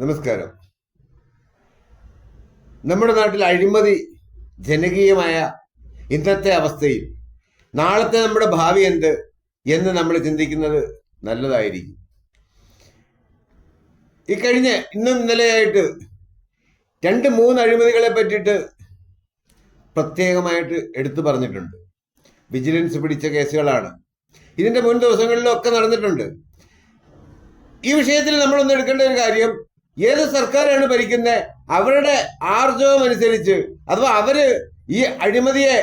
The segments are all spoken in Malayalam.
നമസ്കാരം. നമ്മുടെ നാട്ടിൽ അഴിമതി ജനകീയമായ ഇന്നത്തെ അവസ്ഥയിൽ നാളത്തെ നമ്മുടെ ഭാവി എന്ത് എന്ന് നമ്മൾ ചിന്തിക്കുന്നത് നല്ലതായിരിക്കും. ഇക്കഴിഞ്ഞ ഇന്നും ഇന്നലെയായിട്ട് രണ്ട് മൂന്ന് അഴിമതികളെ പറ്റിയിട്ട് പ്രത്യേകമായിട്ട് എടുത്തു പറഞ്ഞിട്ടുണ്ട്. വിജിലൻസ് പിടിച്ച കേസുകളാണ്. ഇതിന്റെ മുൻ ദിവസങ്ങളിലൊക്കെ നടന്നിട്ടുണ്ട്. ഈ വിഷയത്തിൽ നമ്മളൊന്ന് എടുക്കേണ്ട ഒരു കാര്യം ഏത് സർക്കാരാണ് ഭരിക്കുന്നത് അവരുടെ ആർജവം അനുസരിച്ച്. അഥവാ അവർ ഈ അഴിമതിയെ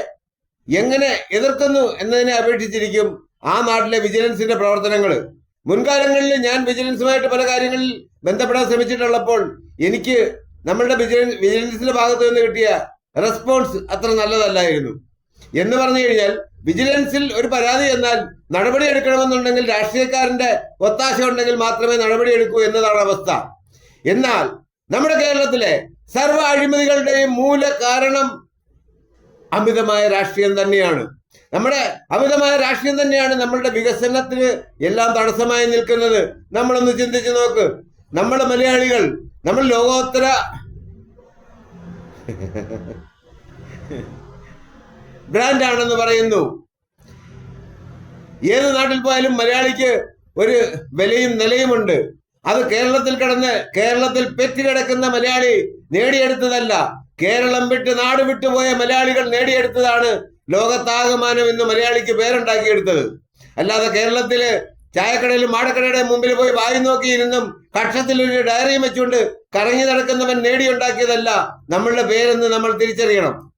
എങ്ങനെ എതിർക്കുന്നു എന്നതിനെ അപേക്ഷിച്ചിരിക്കും ആ നാട്ടിലെ വിജിലൻസിന്റെ പ്രവർത്തനങ്ങൾ മുൻകാലങ്ങളിൽ ഞാൻ വിജിലൻസുമായിട്ട് പല കാര്യങ്ങളിൽ ബന്ധപ്പെടാൻ ശ്രമിച്ചിട്ടുള്ളപ്പോൾ എനിക്ക് നമ്മളുടെ വിജിലൻസ് വിജിലൻസിന്റെ ഭാഗത്ത് നിന്ന് കിട്ടിയ റെസ്പോൺസ് അത്ര നല്ലതല്ലായിരുന്നു. എന്ന് പറഞ്ഞു കഴിഞ്ഞാൽ വിജിലൻസിൽ ഒരു പരാതി എന്നാൽ നടപടി എടുക്കണമെന്നുണ്ടെങ്കിൽ രാഷ്ട്രീയക്കാരന്റെ ഒത്താശ ഉണ്ടെങ്കിൽ മാത്രമേ നടപടി എടുക്കൂ എന്നതാണ് അവസ്ഥ. എന്നാൽ നമ്മുടെ കേരളത്തിലെ സർവ അഴിമതികളുടെയും മൂല കാരണം അമിതമായ രാഷ്ട്രീയം തന്നെയാണ്. നമ്മുടെ അമിതമായ രാഷ്ട്രീയം തന്നെയാണ് നമ്മളുടെ വികസനത്തിന് എല്ലാം തടസ്സമായി നിൽക്കുന്നത്. നമ്മളൊന്ന് ചിന്തിച്ചു നോക്ക്. നമ്മൾ മലയാളികൾ നമ്മൾ ലോകോത്തര ബ്രാൻഡാണെന്ന് പറയുന്നു. ഏത് നാട്ടിൽ പോയാലും മലയാളിക്ക് ഒരു വിലയും നിലയുമുണ്ട്. അത് കേരളത്തിൽ കിടന്ന് കേരളത്തിൽ പെറ്റുകിടക്കുന്ന മലയാളി നേടിയെടുത്തതല്ല. കേരളം വിട്ട് നാട് വിട്ടുപോയ മലയാളികൾ നേടിയെടുത്തതാണ് ലോകത്താകമാനം ഇന്ന് മലയാളിക്ക് പേരുണ്ടാക്കിയെടുത്തത്. അല്ലാതെ കേരളത്തിൽ ചായക്കടയിലും മാടക്കടയുടെ മുമ്പിൽ പോയി വായി നോക്കിയിരുന്നും കക്ഷത്തിൽ ഒരു ഡയറിയും വെച്ചുകൊണ്ട് കറങ്ങി നടക്കുന്നവൻ നേടിയുണ്ടാക്കിയതല്ല. നമ്മളുടെ പേരെന്ന് നമ്മൾ തിരിച്ചറിയണം.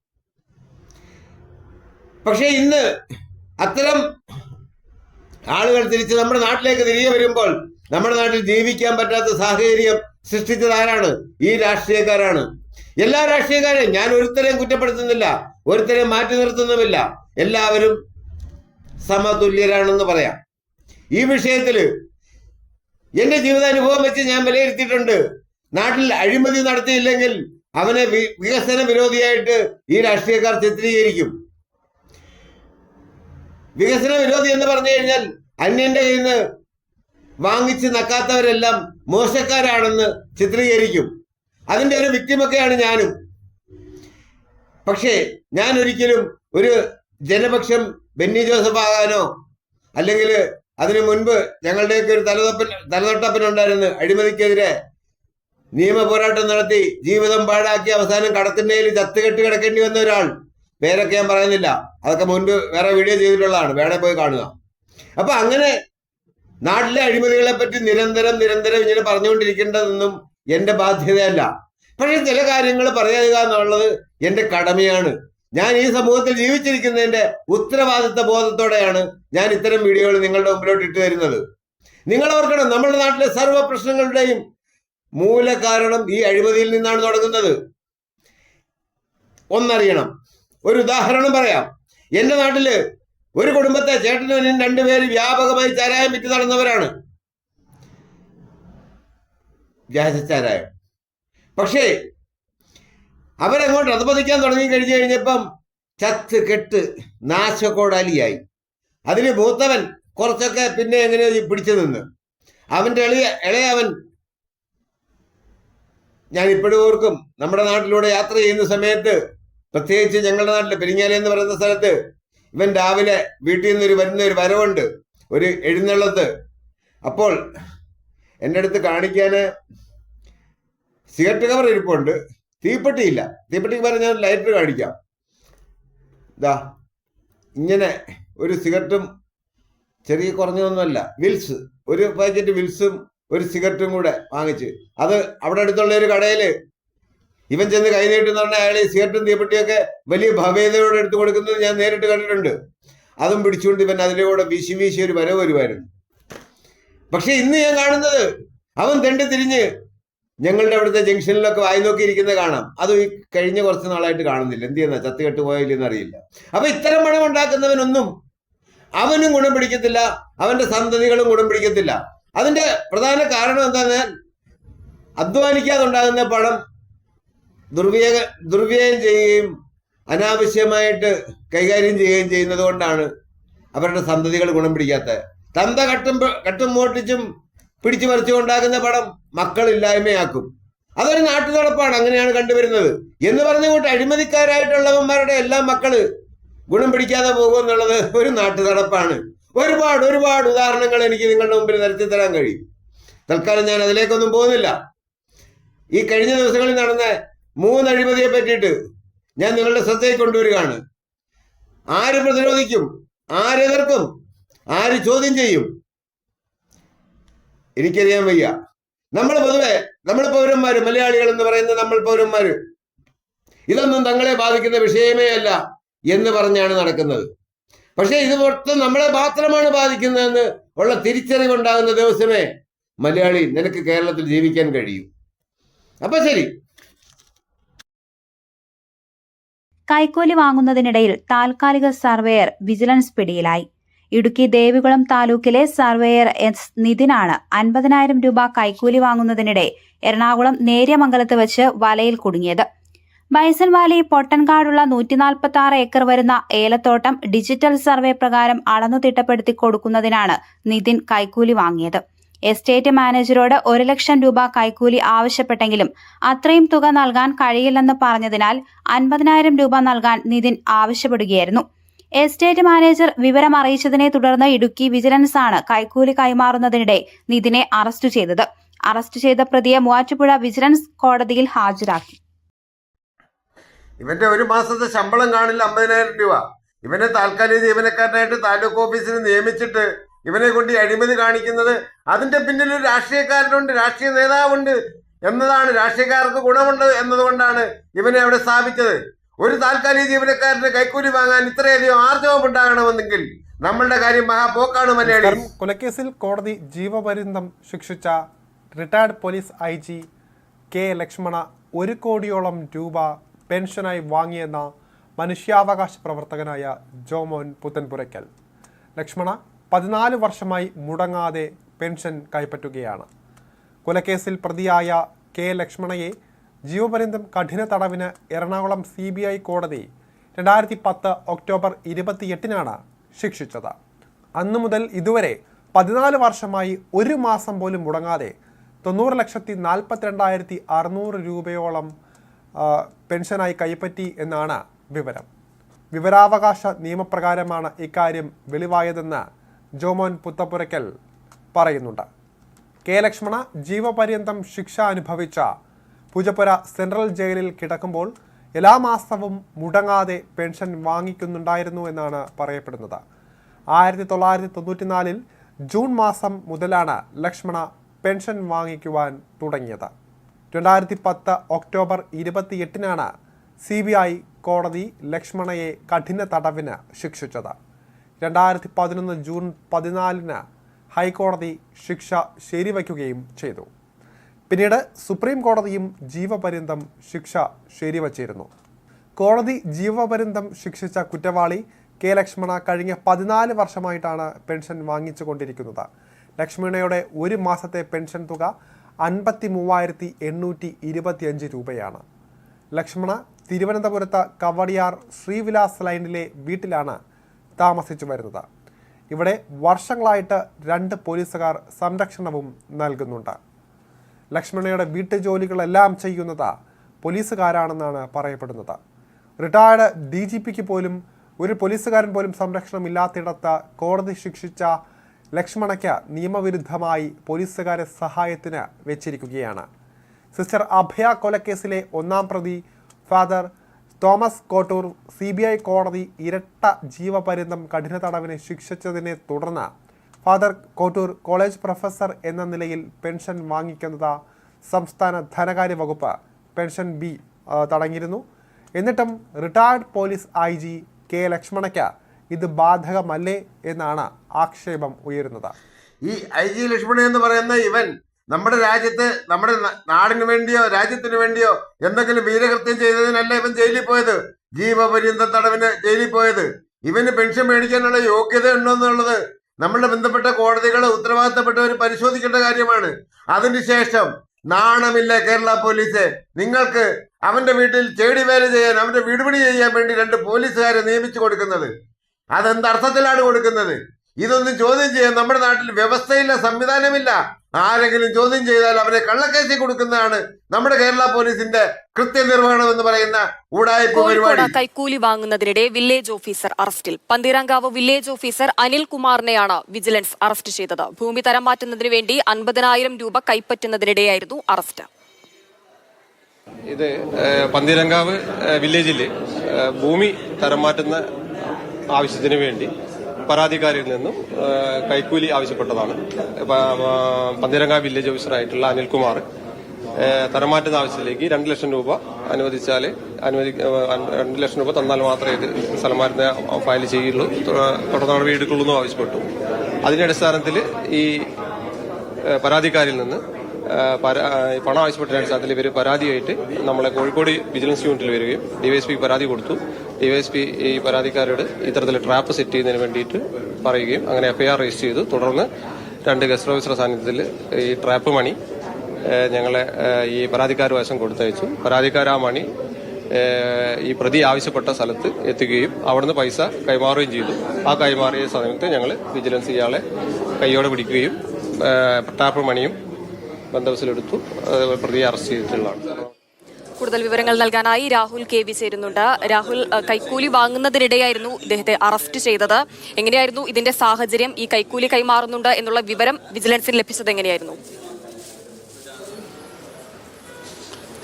പക്ഷേ ഇന്ന് അത്തരം ആളുകൾ തിരിച്ച് നമ്മുടെ നാട്ടിലേക്ക് തിരികെ വരുമ്പോൾ നമ്മുടെ നാട്ടിൽ ജീവിക്കാൻ പറ്റാത്ത സാഹചര്യം സൃഷ്ടിച്ചത് ആരാണ്? ഈ രാഷ്ട്രീയക്കാരാണ്. എല്ലാ രാഷ്ട്രീയക്കാരെയും ഞാൻ ഒരുത്തരെയും കുറ്റപ്പെടുത്തുന്നില്ല ഒരുത്തരെയും മാറ്റി നിർത്തുന്നുമില്ല. എല്ലാവരും സമതുല്യരാണെന്ന് പറയാം. ഈ വിഷയത്തിൽ എന്റെ ജീവിതാനുഭവം വെച്ച് ഞാൻ വിലയിരുത്തിയിട്ടുണ്ട്. നാട്ടിൽ അഴിമതി നടത്തിയില്ലെങ്കിൽ അവനെ വികസന വിരോധിയായിട്ട് ഈ രാഷ്ട്രീയക്കാർ ചിത്രീകരിക്കും. വികസന വിരോധി എന്ന് പറഞ്ഞു കഴിഞ്ഞാൽ അന്യന്റെ കയ്യിൽ നിന്ന് വാങ്ങിച്ച് നക്കാത്തവരെല്ലാം മോശക്കാരാണെന്ന് ചിത്രീകരിക്കും. അതിന്റെ ഒരു വിക്ടിമൊക്കെയാണ് ഞാനും. പക്ഷേ ഞാൻ ഒരിക്കലും ഒരു ജനപക്ഷം ബെന്നി ജോസഫ് ആകാനോ അല്ലെങ്കിൽ അതിനു മുൻപ് ഞങ്ങളുടെയൊക്കെ ഒരു തലതൊപ്പൻ തലതൊട്ടപ്പൻ ഉണ്ടായിരുന്നു അഴിമതിക്കെതിരെ നിയമ പോരാട്ടം നടത്തി ജീവിതം പാഴാക്കി അവസാനം കടത്തിന്റെയിൽ ചത്തുകെട്ട് കിടക്കേണ്ടി വന്ന ഒരാൾ. പേരൊക്കെ ഞാൻ പറയുന്നില്ല. അതൊക്കെ മുൻപ് വേറെ വീഡിയോ ചെയ്തിട്ടുള്ളതാണ്. വേണേ പോയി കാണുക. അപ്പൊ അങ്ങനെ നാട്ടിലെ അഴിമതികളെ പറ്റി നിരന്തരം നിരന്തരം ഇങ്ങനെ പറഞ്ഞുകൊണ്ടിരിക്കേണ്ടതൊന്നും എന്റെ ബാധ്യതയല്ല. പക്ഷെ ചില കാര്യങ്ങൾ പറയുക എന്നുള്ളത് എന്റെ കടമയാണ്. ഞാൻ ഈ സമൂഹത്തിൽ ജീവിച്ചിരിക്കുന്നതിന്റെ ഉത്തരവാദിത്ത ബോധത്തോടെയാണ് ഞാൻ ഇത്തരം വീഡിയോകൾ നിങ്ങളുടെ മുമ്പിലോട്ട് ഇട്ട് തരുന്നത് നിങ്ങൾ ഓർക്കണം നമ്മുടെ നാട്ടിലെ സർവ പ്രശ്നങ്ങളുടെയും മൂല കാരണം ഈ അഴിമതിയിൽ നിന്നാണ് തുടങ്ങുന്നത്. ഒന്നറിയണം. ഒരു ഉദാഹരണം പറയാം. എന്റെ നാട്ടിൽ ഒരു കുടുംബത്തെ ചേട്ടനും രണ്ടുപേര് വ്യാപകമായി ചാരായം വിറ്റ് നടന്നവരാണ്. വ്യാജച്ചാരായം പക്ഷേ അവരങ്ങോട്ട് അധപതിക്കാൻ തുടങ്ങി കഴിഞ്ഞു കഴിഞ്ഞപ്പം ചത്ത് കെട്ട് നാശക്കോടാലിയായി. അതിന് മൂത്തവൻ കുറച്ചൊക്കെ പിന്നെ എങ്ങനെയോ പിടിച്ചു നിന്ന്. അവന്റെ എളിയ ഇളയവൻ ഞാൻ ഇപ്പോഴും ഓർക്കും നമ്മുടെ നാട്ടിലൂടെ യാത്ര ചെയ്യുന്ന സമയത്ത് പ്രത്യേകിച്ച് ഞങ്ങളുടെ നാട്ടിൽ പെരിങ്ങാലി എന്ന് പറയുന്ന സ്ഥലത്ത് ഇവൻ രാവിലെ വീട്ടിൽ നിന്ന് ഒരു വരുന്ന ഒരു വരവുണ്ട് ഒരു എഴുന്നള്ളത്ത്. അപ്പോൾ എന്റെ അടുത്ത് കാണിക്കാൻ സിഗരറ്റ് കവർ ഇരിപ്പുണ്ട്. തീപ്പെട്ടിയില്ല. തീപ്പെട്ടിക്ക് പകരം ഞാൻ ലൈറ്റർ കാണിക്കാം. ഇതാ ഇങ്ങനെ ഒരു സിഗരറ്റും ചെറിയ കുറഞ്ഞതൊന്നുമല്ല വിൽസ്. ഒരു പാക്കറ്റ് വിൽസും ഒരു സിഗരറ്റും കൂടെ വാങ്ങിച്ച്. അത് അവിടെ അടുത്തുള്ള ഒരു കടയിൽ ഇവൻ ചെന്ന് കൈ നീട്ടുന്ന പറഞ്ഞാൽ അയാൾ ഈ സിഗരറ്റും തീപ്പെട്ടിയൊക്കെ വലിയ ഭവ്യതയോടെ എടുത്തു കൊടുക്കുന്നത് ഞാൻ നേരിട്ട് കണ്ടിട്ടുണ്ട്. അതും പിടിച്ചുകൊണ്ട് ഇവൻ അതിലൂടെ വീശി വീശി ഒരു വരവ് വരുമായിരുന്നു. പക്ഷെ ഇന്ന് ഞാൻ കാണുന്നത് അവൻ തെണ്ടി തിരിഞ്ഞ് ഞങ്ങളുടെ അവിടുത്തെ ജംഗ്ഷനിലൊക്കെ വായി നോക്കിയിരിക്കുന്നത് കാണാം. അത് ഈ കഴിഞ്ഞ കുറച്ച് നാളായിട്ട് കാണുന്നില്ല. എന്ത് ചെയ്യുന്ന? ചത്തുകെട്ട് പോയില്ലെന്ന് അറിയില്ല അപ്പൊ ഇത്തരം പണം ഉണ്ടാക്കുന്നവനൊന്നും അവനും ഗുണം പിടിക്കത്തില്ല അവന്റെ സന്തതികളും ഗുണം പിടിക്കത്തില്ല. അതിന്റെ പ്രധാന കാരണം എന്താന്ന് അധ്വാനിക്കാതെ ഉണ്ടാകുന്ന പണം ദുർവിനിയോഗ ദുർവ്യയം ചെയ്യുകയും അനാവശ്യമായിട്ട് കൈകാര്യം ചെയ്യുകയും ചെയ്യുന്നത് കൊണ്ടാണ് അവരുടെ സന്തതികൾ ഗുണം പിടിക്കാത്തത് തന്ത കട്ടും കട്ടും മോട്ടിച്ചും പിടിച്ചു മറിച്ചുകൊണ്ടാക്കുന്ന പടം മക്കളില്ലായ്മയാക്കും അതൊരു നാട്ടു നടപ്പാണ് അങ്ങനെയാണ് കണ്ടുവരുന്നത്. എന്ന് പറഞ്ഞുകൊണ്ട് അഴിമതിക്കാരായിട്ടുള്ളവന്മാരുടെ എല്ലാ മക്കൾ ഗുണം പിടിക്കാതെ പോകും എന്നുള്ളത് ഒരു നാട്ടു നടപ്പാണ് ഒരുപാട് ഒരുപാട് ഉദാഹരണങ്ങൾ എനിക്ക് നിങ്ങളുടെ മുമ്പിൽ നിരത്തി തരാൻ കഴിയും. തൽക്കാലം ഞാൻ അതിലേക്കൊന്നും പോകുന്നില്ല. ഈ കഴിഞ്ഞ ദിവസങ്ങളിൽ നടന്ന മൂന്ന് അഴിമതിയെ പറ്റിയിട്ട് ഞാൻ നിങ്ങളുടെ ശ്രദ്ധയിൽ കൊണ്ടുവരികയാണ്. ആര് പ്രതിരോധിക്കും? ആരെതിർക്കും ആര് ചോദ്യം ചെയ്യും? എനിക്കറിയാൻ വയ്യ. നമ്മൾ പൊതുവെ നമ്മൾ പൗരന്മാർ മലയാളികൾ എന്ന് പറയുന്ന നമ്മൾ പൗരന്മാർ ഇതൊന്നും തങ്ങളെ ബാധിക്കുന്ന വിഷയമേ അല്ല എന്ന് പറഞ്ഞാണ് നടക്കുന്നത്. പക്ഷേ ഇത് മൊത്തം നമ്മളെ മാത്രമാണ് ബാധിക്കുന്നതെന്ന് ഉള്ള തിരിച്ചറിവുണ്ടാകുന്ന ദിവസമേ മലയാളി നിനക്ക് കേരളത്തിൽ ജീവിക്കാൻ കഴിയൂ. അപ്പൊ ശരി കൈക്കൂലി വാങ്ങുന്നതിനിടയിൽ താൽക്കാലിക സർവേയർ വിജിലൻസ് പിടിയിലായി. ഇടുക്കി ദേവികുളം താലൂക്കിലെ സർവേയർ എസ് നിതിനാണ് അൻപതിനായിരം രൂപ കൈക്കൂലി വാങ്ങുന്നതിനിടെ എറണാകുളം നേര്യമംഗലത്ത് വെച്ച് വലയിൽ കുടുങ്ങിയത്. ബൈസൺ വാലി പൊട്ടൻകാടുള്ള നൂറ്റിനാൽപ്പത്തി ആറ് ഏക്കർ വരുന്ന ഏലത്തോട്ടം ഡിജിറ്റൽ സർവേ പ്രകാരം അളന്നു തിട്ടപ്പെടുത്തി കൊടുക്കുന്നതിനാണ് നിതിൻ കൈക്കൂലി വാങ്ങിയത്. എസ്റ്റേറ്റ് മാനേജറോട് ഒരു ലക്ഷം രൂപ കൈക്കൂലി ആവശ്യപ്പെട്ടെങ്കിലും അത്രയും തുക നൽകാൻ കഴിയില്ലെന്ന് പറഞ്ഞതിനാൽ അൻപതിനായിരം രൂപ നൽകാൻ നിതിൻ ആവശ്യപ്പെടുകയായിരുന്നു. എസ്റ്റേറ്റ് മാനേജർ വിവരം അറിയിച്ചതിനെ തുടർന്ന് ഇടുക്കി വിജിലൻസ് ആണ് കൈക്കൂലി കൈമാറുന്നതിനിടെ നിതിനെ അറസ്റ്റ് ചെയ്തത്. അറസ്റ്റ് ചെയ്ത പ്രതിയെ മൂവാറ്റുപുഴ വിജിലൻസ് കോടതിയിൽ ഹാജരാക്കി. ഇവന്റെ ഒരു മാസത്തെ ശമ്പളം കാണില്ല അമ്പതിനായിരം രൂപ. ഇവനെ താൽക്കാലിക ജീവനക്കാരനായിട്ട് താലൂക്ക് ഓഫീസിൽ നിയമിച്ചിട്ട് ഇവനെ കൊണ്ട് അഴിമതി കാണിക്കുന്നത് അതിന്റെ പിന്നിൽ ഒരു രാഷ്ട്രീയക്കാരനുണ്ട് രാഷ്ട്രീയ നേതാവുണ്ട് എന്നതാണ് രാഷ്ട്രീയക്കാർക്ക് ഗുണമുണ്ട് എന്നതുകൊണ്ടാണ് ഇവനെ അവിടെ സ്ഥാപിച്ചത്. ഒരു താൽക്കാലിക ജീവനക്കാരന് കൈക്കൂലി വാങ്ങാൻ ഇത്രയധികം ആർജവം ഉണ്ടാകണമെന്നെങ്കിൽ നമ്മളുടെ കാര്യം മഹാപോക്കാണ് മലയാളി. കൊലക്കേസിൽ കോടതി ജീവപര്യന്തം ശിക്ഷിച്ച retired police I G K Lakshmana ഒരു കോടിയോളം രൂപ പെൻഷനായി വാങ്ങിയെന്ന മനുഷ്യാവകാശ പ്രവർത്തകനായ ജോമോൻ പുത്തൻപുരയ്ക്കൽ. ലക്ഷ്മണ പതിനാല് വർഷമായി മുടങ്ങാതെ പെൻഷൻ കൈപ്പറ്റുകയാണ്. കൊലക്കേസിൽ പ്രതിയായ കെ ലക്ഷ്മണയെ ജീവപര്യന്തം കഠിന തടവിന് എറണാകുളം സി ബി ഐ കോടതി രണ്ടായിരത്തി പത്ത് ഒക്ടോബർ ഇരുപത്തിയെട്ടിനാണ് ശിക്ഷിച്ചത്. അന്നു മുതൽ ഇതുവരെ പതിനാല് വർഷമായി ഒരു മാസം പോലും മുടങ്ങാതെ തൊണ്ണൂറ് ലക്ഷത്തി നാൽപ്പത്തിരണ്ടായിരത്തി അറുന്നൂറ് രൂപയോളം പെൻഷനായി കൈപ്പറ്റി എന്നാണ് വിവരം. വിവരാവകാശ നിയമപ്രകാരമാണ് ഇക്കാര്യം വെളിവായതെന്ന് ജോമോൻ പുത്തപ്പുരയ്ക്കൽ പറയുന്നുണ്ട്. കെ ലക്ഷ്മണ ജീവപര്യന്തം ശിക്ഷ അനുഭവിച്ച പൂജപ്പുര സെൻട്രൽ ജയിലിൽ കിടക്കുമ്പോൾ എല്ലാ മാസവും മുടങ്ങാതെ പെൻഷൻ വാങ്ങിക്കുന്നുണ്ടായിരുന്നു എന്നാണ് പറയപ്പെടുന്നത്. ആയിരത്തി തൊള്ളായിരത്തി തൊണ്ണൂറ്റിനാലിൽ ജൂൺ മാസം മുതലാണ് ലക്ഷ്മണ പെൻഷൻ വാങ്ങിക്കുവാൻ തുടങ്ങിയത്. രണ്ടായിരത്തി പത്ത് ഒക്ടോബർ ഇരുപത്തിയെട്ടിനാണ് സി ബി ഐ കോടതി ലക്ഷ്മണയെ കഠിന തടവിന് ശിക്ഷിച്ചത്. രണ്ടായിരത്തി പതിനൊന്ന് ജൂൺ പതിനാലിന് ഹൈക്കോടതി ശിക്ഷ ശരിവയ്ക്കുകയും ചെയ്തു. പിന്നീട് സുപ്രീം കോടതിയും ജീവപര്യന്തം ശിക്ഷ ശരിവച്ചിരുന്നു. കോടതി ജീവപര്യന്തം ശിക്ഷിച്ച കുറ്റവാളി കെ ലക്ഷ്മണ കഴിഞ്ഞ പതിനാല് വർഷമായിട്ടാണ് പെൻഷൻ വാങ്ങിച്ചു കൊണ്ടിരിക്കുന്നത് ലക്ഷ്മണയുടെ ഒരു മാസത്തെ പെൻഷൻ തുക അൻപത്തി മൂവായിരത്തി എണ്ണൂറ്റി ഇരുപത്തിയഞ്ച് രൂപയാണ്. ലക്ഷ്മണ തിരുവനന്തപുരത്ത് കവടിയാർ ശ്രീവിലാസ് ലൈനിലെ വീട്ടിലാണ് താമസിച്ചു വരുന്നത്. ഇവിടെ വർഷങ്ങളായിട്ട് രണ്ട് പോലീസുകാർ സംരക്ഷണവും നൽകുന്നുണ്ട്. ലക്ഷ്മണയുടെ വീട്ടുജോലികളെല്ലാം ചെയ്യുന്നത് പോലീസുകാരാണെന്നാണ് പറയപ്പെടുന്നത്. റിട്ടയർഡ് ഡി ജി പിക്ക് പോലും ഒരു പോലീസുകാരൻ പോലും സംരക്ഷണമില്ലാത്തിടത്ത് കോടതി ശിക്ഷിച്ച ലക്ഷ്മണയ്ക്ക് നിയമവിരുദ്ധമായി പോലീസുകാരെ സഹായത്തിന് വെച്ചിരിക്കുകയാണ്. സിസ്റ്റർ അഭയ കൊലക്കേസിലെ ഒന്നാം പ്രതി father Thomas Kottoor C B I കോടതി ഇരട്ട ജീവപര്യന്തം കഠിന തടവിന് ശിക്ഷിച്ചതിനെ തുടർന്ന് ഫാദർ കോട്ടൂർ കോളേജ് പ്രൊഫസർ എന്ന നിലയിൽ പെൻഷൻ വാങ്ങിക്കുന്നത് സംസ്ഥാന ധനകാര്യ വകുപ്പ് പെൻഷൻ ബി തടങ്ങിയിരുന്നു എന്നിട്ടും retired police I G K ലക്ഷ്മണയ്ക്ക് ഇത് ബാധകമല്ലേ എന്നാണ് ആക്ഷേപം ഉയരുന്നത്. ഈ ഐ ജി ലക്ഷ്മണൻ എന്ന് പറയുന്ന ഇവൻ നമ്മുടെ രാജ്യത്ത് നമ്മുടെ നാടിനു വേണ്ടിയോ രാജ്യത്തിന് വേണ്ടിയോ എന്തെങ്കിലും വീരകൃത്യം ചെയ്തതിനല്ല ഇവൻ ജയിലിൽ പോയത്. ജീവപര്യന്ത തടവിന് ജയിലിൽ പോയത്. ഇവന് പെൻഷൻ മേടിക്കാനുള്ള യോഗ്യത ഉണ്ടോ എന്നുള്ളത് നമ്മളുടെ ബന്ധപ്പെട്ട കോടതികൾ ഉത്തരവാദിത്തപ്പെട്ടവർ പരിശോധിക്കേണ്ട കാര്യമാണ്. അതിനുശേഷം നാണമില്ല കേരള പോലീസ്. നിങ്ങൾക്ക് അവന്റെ വീട്ടിൽ ചേടി വേല ചെയ്യാൻ അവന്റെ വീടുപണി ചെയ്യാൻ വേണ്ടി രണ്ട് പോലീസുകാരെ നിയമിച്ചു കൊടുക്കുന്നത്. അതെന്ത് അർത്ഥത്തിലാണ് കൊടുക്കുന്നത്? ഇതൊന്നും ചോദ്യം ചെയ്യാൻ നമ്മുടെ നാട്ടിൽ വ്യവസ്ഥയില്ല സംവിധാനമില്ല. ആരെങ്കിലും ചോദ്യം ചെയ്താൽ അവരെ കള്ളക്കേസി കൊടുക്കുന്നതാണ് നമ്മുടെ കേരള പോലീസിന്റെ കൃത്യനിർവഹണം എന്ന് പറയുന്ന ഉടായ്പ പരിപാടി. കൈക്കൂലി വാങ്ങുന്നതിനിടെ വില്ലേജ് ഓഫീസർ അറസ്റ്റിൽ. പന്തീരാങ്കാവ് വില്ലേജ് ഓഫീസർ അനിൽ കുമാറിനെയാണ് വിജിലൻസ് അറസ്റ്റ് ചെയ്തത്. ഭൂമി തരം മാറ്റുന്നതിന് വേണ്ടി അൻപതിനായിരം രൂപ കൈപ്പറ്റുന്നതിനിടെയായിരുന്നു അറസ്റ്റ്. ഇത് പന്തീരങ്കാവ് വില്ലേജിൽ ഭൂമി തരം മാറ്റുന്ന ആവശ്യത്തിന് വേണ്ടി പരാതിക്കാരിൽ നിന്നും കൈക്കൂലി ആവശ്യപ്പെട്ടതാണ്. പ- പ- വില്ലേജ് ഓഫീസറായിട്ടുള്ള അനിൽകുമാർ തരമാറ്റുന്ന തരം ആവശ്യത്തിലേക്ക് രണ്ട് ലക്ഷം രൂപ അനുവദിച്ചാൽ അനുവദി രണ്ട് ലക്ഷം രൂപ തന്നാൽ മാത്രമേ ഇത് ഫയൽ ചെയ്യുള്ളൂ. തുടർന്ന് നടപടി എടുക്കുള്ളൂ ആവശ്യപ്പെട്ടു. അതിന്റെ അടിസ്ഥാനത്തിൽ ഈ പരാതിക്കാരിൽ നിന്ന് പണം ആവശ്യപ്പെട്ട അടിസ്ഥാനത്തിൽ ഇവർ പരാതിയായിട്ട് നമ്മളെ കോഴിക്കോട് വിജിലൻസ് യൂണിറ്റിൽ വരികയും ഡിവൈഎസ്പിക്ക് പരാതി കൊടുത്തു. ഡിവൈഎസ്പി ഈ പരാതിക്കാരോട് ഇത്തരത്തിൽ ട്രാപ്പ് സെറ്റ് ചെയ്യുന്നതിന് വേണ്ടിയിട്ട് പറയുകയും അങ്ങനെ എഫ്ഐആർ രജിസ്റ്റർ ചെയ്തു. തുടർന്ന് രണ്ട് ഗസ്റ്റ് ഓഫീസറുടെ സാന്നിധ്യത്തിൽ ഈ ട്രാപ്പ് മണി ഞങ്ങളെ ഈ പരാതിക്കാർ വശം കൊടുത്തയച്ചു. പരാതിക്കാർ ആ മണി ഈ പ്രതി ആവശ്യപ്പെട്ട സ്ഥലത്ത് എത്തുകയും അവിടുന്ന് പൈസ കൈമാറുകയും ചെയ്തു. ആ കൈമാറിയ സമയത്ത് ഞങ്ങൾ വിജിലൻസ് ഇയാളെ കൈയോടെ പിടിക്കുകയും ട്രാപ്പ് മണിയും ബന്ധവസിലെടുത്തു പ്രതിയെ അറസ്റ്റ് ചെയ്തിട്ടുള്ളതാണ്. കൂടുതൽ വിവരങ്ങൾ നൽകാനായി രാഹുൽ കെ വി ചേരുന്നുണ്ട്. രാഹുൽ കൈക്കൂലി വാങ്ങുന്നതിനിടെയായിരുന്നു ഇദ്ദേഹത്തെ അറസ്റ്റ് ചെയ്തത്. എങ്ങനെയായിരുന്നു ഇതിന്റെ സാഹചര്യം? ഈ കൈക്കൂലി കൈമാറുന്നുണ്ട് എന്നുള്ള വിവരം വിജിലൻസിന് ലഭിച്ചത് എങ്ങനെയായിരുന്നു?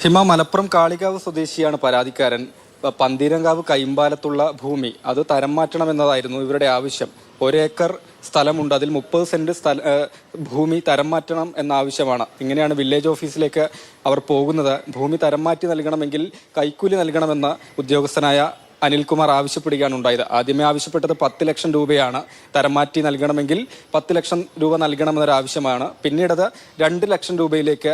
ഹിമ മലപ്പുറം കാളികാവ് സ്വദേശിയാണ് പരാതിക്കാരൻ. പന്തീരങ്കാവ് കൈമ്പാലത്തുള്ള ഭൂമി. അത് തരം മാറ്റണം എന്നതായിരുന്നു ഇവരുടെ ആവശ്യം. ഒരേക്കർ സ്ഥലമുണ്ട്. അതിൽ മുപ്പത് സെന്റ് സ്ഥല ഭൂമി തരം മാറ്റണം എന്ന ആവശ്യമാണ്. ഇങ്ങനെയാണ് വില്ലേജ് ഓഫീസിലേക്ക് അവർ പോകുന്നത്. ഭൂമി തരം മാറ്റി നൽകണമെങ്കിൽ കൈക്കൂലി നൽകണമെന്ന് ഉദ്യോഗസ്ഥനായ അനിൽകുമാർ ആവശ്യപ്പെടുകയാണ് ഉണ്ടായത്. ആദ്യമേ ആവശ്യപ്പെട്ടത് പത്ത് ലക്ഷം രൂപയാണ്. തരം മാറ്റി നൽകണമെങ്കിൽ പത്ത് ലക്ഷം രൂപ നൽകണമെന്നൊരു ആവശ്യമാണ് പിന്നീടത് രണ്ട് ലക്ഷം രൂപയിലേക്ക്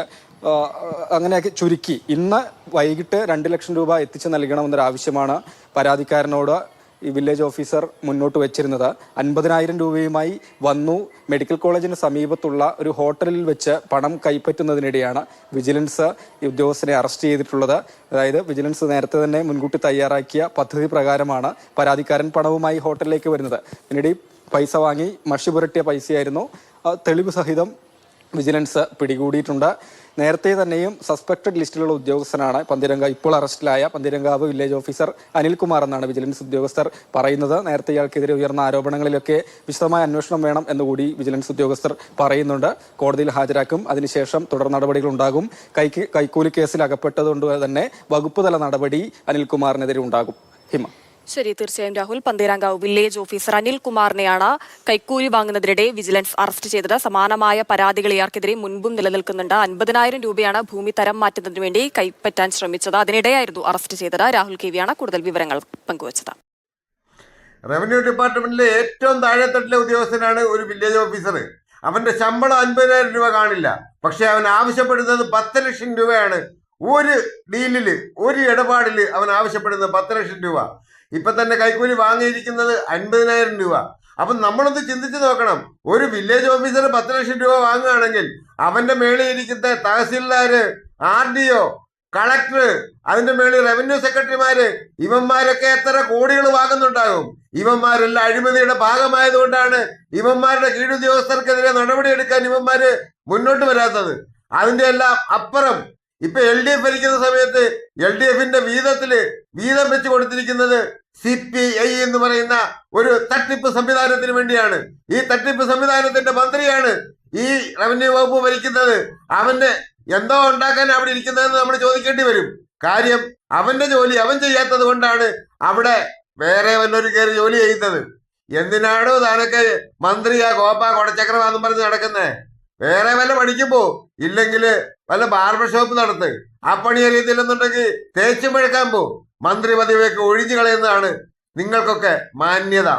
അങ്ങനെയൊക്കെ ചുരുക്കി. ഇന്ന് വൈകിട്ട് രണ്ട് ലക്ഷം രൂപ എത്തിച്ചു നൽകണമെന്നൊരു ആവശ്യമാണ് പരാതിക്കാരനോട് ഈ വില്ലേജ് ഓഫീസർ മുന്നോട്ട് വെച്ചിരുന്നത്. അൻപതിനായിരം രൂപയുമായി വന്നു. മെഡിക്കൽ കോളേജിന് സമീപത്തുള്ള ഒരു ഹോട്ടലിൽ വെച്ച് പണം കൈപ്പറ്റുന്നതിനിടെയാണ് വിജിലൻസ് ഉദ്യോഗസ്ഥനെ അറസ്റ്റ് ചെയ്തിട്ടുള്ളത്. അതായത് വിജിലൻസ് നേരത്തെ തന്നെ മുൻകൂട്ടി തയ്യാറാക്കിയ പദ്ധതി പ്രകാരമാണ് പരാതിക്കാരൻ പണവുമായി ഹോട്ടലിലേക്ക് വരുന്നത്. പിന്നീട് പൈസ വാങ്ങി മഷി പുരട്ടിയ പൈസയായിരുന്നു. തെളിവ് സഹിതം വിജിലൻസ് പിടികൂടിയിട്ടുണ്ട്. നേരത്തെ തന്നെയും സസ്പെക്റ്റഡ് ലിസ്റ്റിലുള്ള ഉദ്യോഗസ്ഥനാണ് പന്തിരംഗ. ഇപ്പോൾ അറസ്റ്റിലായ പന്തിരങ്കാവ് വില്ലേജ് ഓഫീസർ അനിൽകുമാർ എന്നാണ് വിജിലൻസ് ഉദ്യോഗസ്ഥർ പറയുന്നത്. നേരത്തെ ഇയാൾക്കെതിരെ ഉയർന്ന ആരോപണങ്ങളിലൊക്കെ വിശദമായ അന്വേഷണം വേണം എന്നുകൂടി വിജിലൻസ് ഉദ്യോഗസ്ഥർ പറയുന്നുണ്ട്. കോടതിയിൽ ഹാജരാക്കും. അതിനുശേഷം തുടർ നടപടികൾ ഉണ്ടാകും. കൈക്ക് കൈക്കൂലി കേസിൽ അകപ്പെട്ടതുകൊണ്ട് തന്നെ വകുപ്പ് തല നടപടി അനിൽകുമാറിനെതിരെ ഉണ്ടാകും. ഹിമ. ശരി തീർച്ചയായും രാഹുൽ. പന്തീരാങ്കാവ് വില്ലേജ് ഓഫീസർ അനിൽ കുമാറിനെയാണ് കൈക്കൂലി വാങ്ങുന്നതിനിടെ വിജിലൻസ് അറസ്റ്റ് ചെയ്തത്. സമാനമായ പരാതികൾ ഇയാൾക്കെതിരെ മുൻപും നിലനിൽക്കുന്നുണ്ട്. അൻപതിനായിരം രൂപയാണ് ഭൂമി തരം മാറ്റുന്നതിന് വേണ്ടി കൈപ്പറ്റാൻ ശ്രമിച്ചത്. അതിനിടെയായിരുന്നു അറസ്റ്റ് ചെയ്തത്. രാഹുൽ കെ വിയാണ് കൂടുതൽ വിവരങ്ങൾ പങ്കുവച്ചത്. റവന്യൂ ഡിപ്പാർട്ട്മെന്റിലെ ഏറ്റവും താഴെത്തട്ടിലെ ഉദ്യോഗസ്ഥനാണ് ഒരു വില്ലേജ് ഓഫീസർ. അവന്റെ ശമ്പളം അൻപതിനായിരം രൂപ കാണില്ല. പക്ഷെ അവൻ ആവശ്യപ്പെടുന്നത് പത്ത് ലക്ഷം രൂപയാണ്. ഒരു ഡീലിൽ ഒരു ഇടപാടിൽ അവൻ ആവശ്യപ്പെടുന്നത് പത്ത് ലക്ഷം രൂപ. ഇപ്പൊ തന്നെ കൈക്കൂലി വാങ്ങിയിരിക്കുന്നത് അൻപതിനായിരം രൂപ. അപ്പം നമ്മളൊന്ന് ചിന്തിച്ചു നോക്കണം. ഒരു വില്ലേജ് ഓഫീസർ പത്ത് ലക്ഷം രൂപ വാങ്ങുകയാണെങ്കിൽ അവന്റെ മേളിൽ ഇരിക്കുന്ന tahsildar R D O collector അതിന്റെ മേളിൽ റവന്യൂ സെക്രട്ടറിമാര് ഇവന്മാരൊക്കെ എത്ര കോടികൾ വാങ്ങുന്നുണ്ടാകും? ഇവന്മാരെല്ലാം അഴിമതിയുടെ ഭാഗമായതുകൊണ്ടാണ് ഇവന്മാരുടെ കീഴുദ്യോഗസ്ഥർക്കെതിരെ നടപടിയെടുക്കാൻ ഇവന്മാര് മുന്നോട്ട് വരാത്തത്. അതിന്റെ എല്ലാം അപ്പുറം ഇപ്പൊ എൽ ഡി എഫ് ഭരിക്കുന്ന സമയത്ത് എൽ ഡി എഫിന്റെ വീതത്തിൽ വീതം വെച്ച് കൊടുത്തിരിക്കുന്നത് സി പി ഐ എന്ന് പറയുന്ന ഒരു തട്ടിപ്പ് സംവിധാനത്തിന് വേണ്ടിയാണ്. ഈ തട്ടിപ്പ് സംവിധാനത്തിന്റെ മന്ത്രിയാണ് ഈ റവന്യൂ വകുപ്പ് ഭരിക്കുന്നത്. അവന്റെ എന്തോ ഉണ്ടാക്കാൻ അവിടെ ഇരിക്കുന്നതെന്ന് നമ്മൾ ചോദിക്കേണ്ടി വരും. കാര്യം അവന്റെ ജോലി അവൻ ചെയ്യാത്തത് കൊണ്ടാണ് അവിടെ വേറെ വല്ലൊരു കയറി ജോലി ചെയ്യുന്നത്. എന്തിനാണോ താനൊക്കെ മന്ത്രിയാ ഗോപ കൊടച്ചക്രമാന്നും പറഞ്ഞ് നടക്കുന്നേ? വേറെ വല്ല പണിക്കും പോ. ഇല്ലെങ്കിൽ വല്ല ബാർബർ ഷോപ്പ് നടത്ത്. ആ പണി അറിയത്തില്ലെന്നുണ്ടെങ്കിൽ തേച്ചും മെഴുക്കാൻ പോ. മന്ത്രി പദവിയൊക്കെ ഒഴിഞ്ഞു കളയുന്നതാണ് നിങ്ങൾക്കൊക്കെ മാന്യത.